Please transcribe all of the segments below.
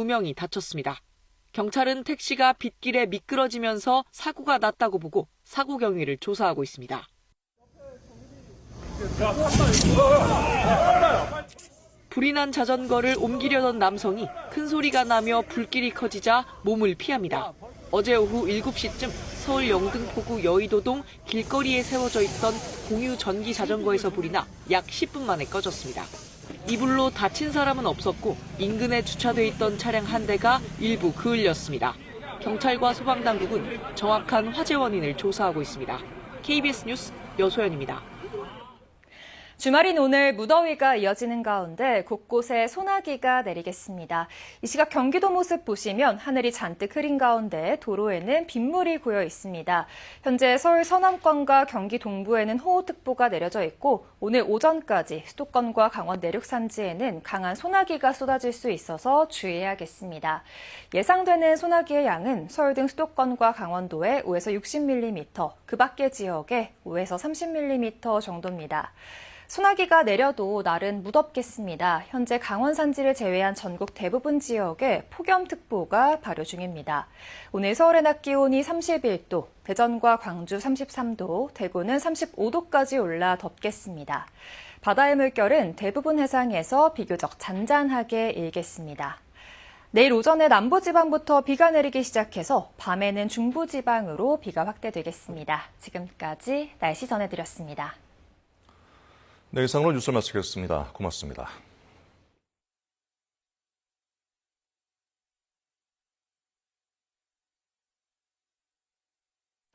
2명이 다쳤습니다. 경찰은 택시가 빗길에 미끄러지면서 사고가 났다고 보고 사고 경위를 조사하고 있습니다. 불이 난 자전거를 옮기려던 남성이 큰 소리가 나며 불길이 커지자 몸을 피합니다. 어제 오후 7시쯤 서울 영등포구 여의도동 길거리에 세워져 있던 공유 전기 자전거에서 불이 나 약 10분 만에 꺼졌습니다. 이 불로 다친 사람은 없었고 인근에 주차돼 있던 차량 한 대가 일부 그을렸습니다. 경찰과 소방당국은 정확한 화재 원인을 조사하고 있습니다. KBS 뉴스 여소연입니다. 주말인 오늘 무더위가 이어지는 가운데 곳곳에 소나기가 내리겠습니다. 이 시각 경기도 모습 보시면 하늘이 잔뜩 흐린 가운데 도로에는 빗물이 고여 있습니다. 현재 서울 서남권과 경기 동부에는 호우특보가 내려져 있고 오늘 오전까지 수도권과 강원 내륙 산지에는 강한 소나기가 쏟아질 수 있어서 주의해야겠습니다. 예상되는 소나기의 양은 서울 등 수도권과 강원도에 5에서 60mm, 그 밖의 지역에 5에서 30mm 정도입니다. 소나기가 내려도 날은 무덥겠습니다. 현재 강원 산지를 제외한 전국 대부분 지역에 폭염특보가 발효 중입니다. 오늘 서울의 낮 기온이 31도, 대전과 광주 33도, 대구는 35도까지 올라 덥겠습니다. 바다의 물결은 대부분 해상에서 비교적 잔잔하게 일겠습니다. 내일 오전에 남부지방부터 비가 내리기 시작해서 밤에는 중부지방으로 비가 확대되겠습니다. 지금까지 날씨 전해드렸습니다. 네, 이상으로 뉴스를 마치겠습니다. 고맙습니다.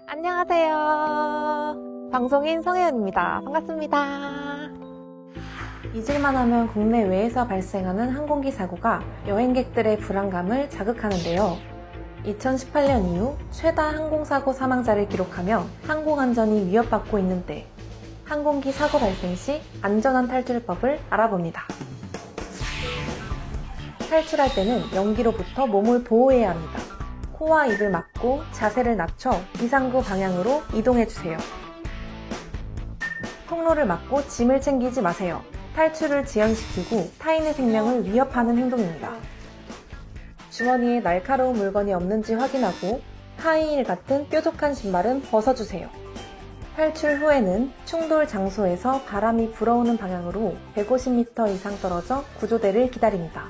안녕하세요. 방송인 성혜연입니다. 반갑습니다. 잊을만 하면 국내외에서 발생하는 항공기 사고가 여행객들의 불안감을 자극하는데요. 2018년 이후 최다 항공사고 사망자를 기록하며 항공안전이 위협받고 있는데 항공기 사고 발생 시 안전한 탈출법을 알아봅니다. 탈출할 때는 연기로부터 몸을 보호해야 합니다. 코와 입을 막고 자세를 낮춰 이상구 방향으로 이동해주세요. 통로를 막고 짐을 챙기지 마세요. 탈출을 지연시키고 타인의 생명을 위협하는 행동입니다. 주머니에 날카로운 물건이 없는지 확인하고 하이힐 같은 뾰족한 신발은 벗어주세요. 탈출 후에는 충돌 장소에서 바람이 불어오는 방향으로 150m 이상 떨어져 구조대를 기다립니다.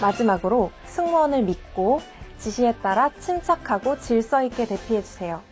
마지막으로 승무원을 믿고 지시에 따라 침착하고 질서 있게 대피해주세요.